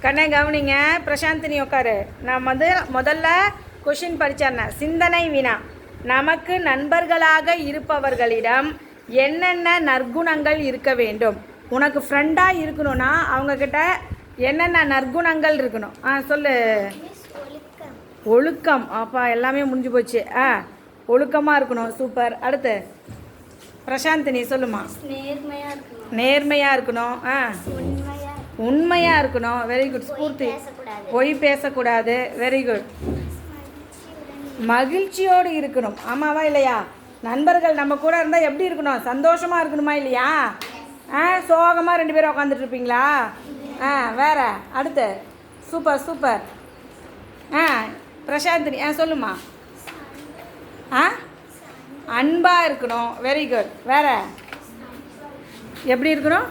கண்ணே கவனிங்க. பிரசாந்தினி உட்காரு. நான் வந்து முதல்ல கொஷின் படிச்சிருந்தேன் சிந்தனை வினா. நமக்கு நண்பர்களாக இருப்பவர்களிடம் என்னென்ன நற்குணங்கள் இருக்க வேண்டும்? உனக்கு ஃப்ரெண்டாக இருக்கணும்னா அவங்கக்கிட்ட என்னென்ன நற்குணங்கள் இருக்கணும்? ஆ சொல்லு. ஒழுக்கம். அப்பா எல்லாமே முடிஞ்சு போச்சு. ஆ ஒழுக்கமாக இருக்கணும். சூப்பர். அடுத்து. பிரசாந்தினி சொல்லுமா. நேர்மையா இருக்கணும். நேர்மையாக இருக்கணும். ஆ. உண்மையாக இருக்கணும். Very good Spoorthi. பொய் பேசக்கூடாது. வெரி குட் மகிழ்ச்சியோடு இருக்கணும். ஆமாவா இல்லையா? நண்பர்கள் நம்ம கூட இருந்தால் எப்படி இருக்கணும்? சந்தோஷமாக இருக்கணுமா இல்லையா? ஆ சோகமாக ரெண்டு பேரும் உட்காந்துட்டு இருப்பீங்களா? ஆ வேற. அடுத்து. சூப்பர் சூப்பர் ஆ பிரசாந்தினி. ஆ சொல்லுமா ஆ? அன்பாக இருக்கணும். வெரி குட் வேற? எப்படி இருக்கணும்?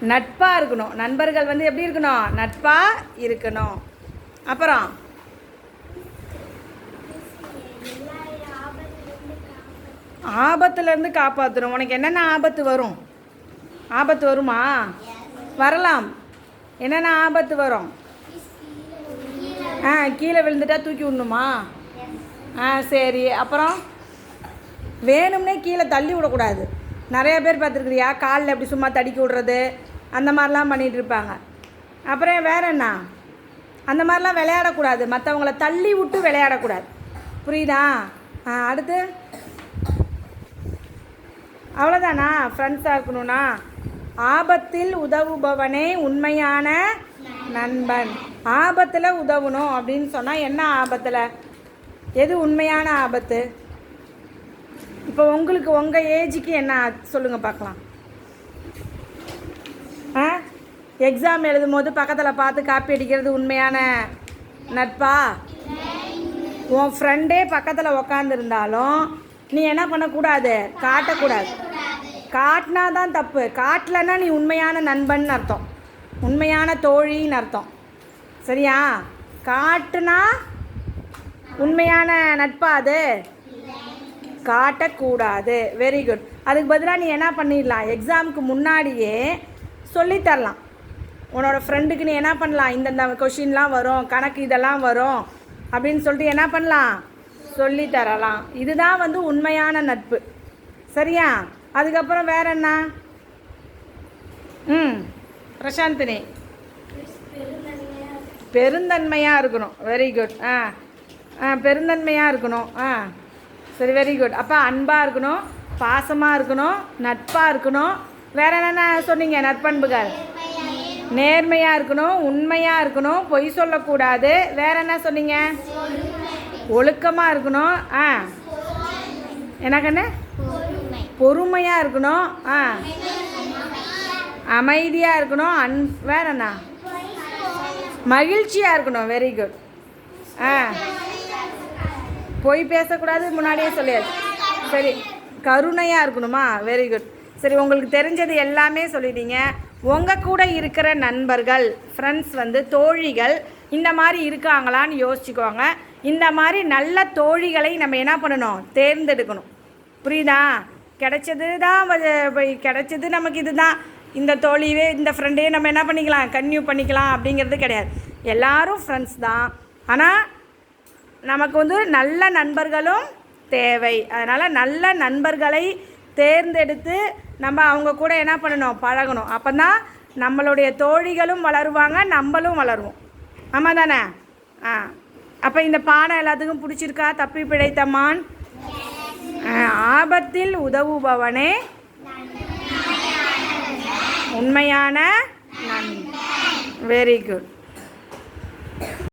நட்பாக இருக்கணும். நண்பர்கள் வந்து எப்படி இருக்கணும்? நட்பாக இருக்கணும். அப்புறம்? ஆபத்துலேருந்து காப்பாற்றணும் உனக்கு என்னென்ன ஆபத்து வரும்? ஆபத்து வருமா? வரலாம். என்னென்ன ஆபத்து வரும்? ஆ கீழே விழுந்துட்டா தூக்கி விடணுமா? ஆ சரி. அப்புறம்? வேணும்னே கீழே தள்ளி விடக்கூடாது. நிறைய பேர் பார்த்துருக்குறியா? காலில் எப்படி சும்மா தடுக்கி விடுறது? அந்த மாதிரிலாம் பண்ணிகிட்டு இருப்பாங்க அப்புறம் வேற என்ன? அந்த மாதிரிலாம் விளையாடக்கூடாது. மற்றவங்கள தள்ளி விட்டு விளையாடக்கூடாது. புரியுதா? ஆ அடுத்து. அவ்வளோதானா ஃப்ரெண்ட்ஸாக இருக்கணும்னா ஆபத்தில் உதவுபவனே உண்மையான நண்பன். ஆபத்தில் உதவணும் அப்படின்னு சொன்னால் என்ன ஆபத்தில்? எது உண்மையான ஆபத்து? இப்போ உங்களுக்கு உங்கள் ஏஜுக்கு என்ன சொல்லுங்கள் பார்க்கலாம் ஆ எக்ஸாம் எழுதும் போது பக்கத்தில் பார்த்து காப்பி அடிக்கிறது உண்மையான நட்பா? உன் ஃப்ரெண்டே பக்கத்தில் உக்காந்துருந்தாலும் நீ என்ன பண்ணக்கூடாது? காட்டக்கூடாது. காட்டினா தான் தப்பு. காட்டலன்னா நீ உண்மையான நண்பன் அர்த்தம். உண்மையான தோழின்னு அர்த்தம். சரியா? காட்டுனா உண்மையான நட்பா அது? காட்டக்கூடாது. வெரி குட் அதுக்கு பதிலாக நீ என்ன பண்ணிடலாம்? எக்ஸாமுக்கு முன்னாடியே சொல்லித்தரலாம். உன்னோட ஃப்ரெண்டுக்கு நீ என்ன பண்ணலாம்? இந்தந்த கொஷின்லாம் வரும் கணக்கு இதெல்லாம் வரும் அப்படின்னு சொல்லிட்டு என்ன பண்ணலாம்? சொல்லி தரலாம். இதுதான் வந்து உண்மையான நட்பு. சரியா? அதுக்கப்புறம் வேற என்ன? ம். பிரசாந்தினி. பெருந்தன்மையாக இருக்கணும். வெரி குட் ஆ. ஆ பெருந்தன்மையாக இருக்கணும். ஆ. சரி வெரி குட் அப்போ அன்பாக இருக்கணும் பாசமாக இருக்கணும் நட்பாக இருக்கணும். வேற என்னென்ன சொன்னீங்க நற்பண்புகள்? நேர்மையாக இருக்கணும் உண்மையாக இருக்கணும் பொய் சொல்லக்கூடாது. வேற என்ன சொன்னீங்க? ஒழுக்கமாக இருக்கணும். ஆ. என்ன? கண்ணு பொறுமையாக இருக்கணும். ஆ. அமைதியாக இருக்கணும். அன் வேற என்ன? மகிழ்ச்சியாக இருக்கணும். வெரி குட் ஆ. பொய் பேசக்கூடாது முன்னாடியே சொல்லியாச்சு. சரி. கருணையாக இருக்கணுமா? வெரி குட் சரி உங்களுக்கு தெரிஞ்சது எல்லாமே சொல்லிட்டீங்க. உங்கள் கூட இருக்கிற நண்பர்கள் ஃப்ரெண்ட்ஸ் வந்து தோழிகள் இந்த மாதிரி இருக்காங்களான்னு யோசிச்சுக்கோங்க. இந்த மாதிரி நல்ல தோழிகளை நம்ம என்ன பண்ணணும்? தேர்ந்தெடுக்கணும். புரியுதா? கிடைச்சது தான் கிடைச்சது நமக்கு இதுதான். இந்த தோழியவே இந்த ஃப்ரெண்டே நம்ம என்ன பண்ணிக்கலாம்? கன்யூ பண்ணிக்கலாம் அப்படிங்கிறது கிடையாது. எல்லாரும் ஃப்ரெண்ட்ஸ் தான். ஆனால் நமக்கு வந்து நல்ல நண்பர்களும் தேவை. அதனால் நல்ல நண்பர்களை தேர்ந்தெடுத்து நம்ம அவங்க கூட என்ன பண்ணணும்? பழகணும். அப்போ தான் நம்மளுடைய தோழிகளும் வளருவாங்க நம்மளும் வளருவோம். ஆமாம் தானே ஆ. அப்போ இந்த பாடம் எல்லாத்துக்கும் பிடிச்சிருக்கா? தப்பி பிழைத்தம்மான் ஆபத்தில் உதவுபவனே உண்மையான நன் வெரி குட்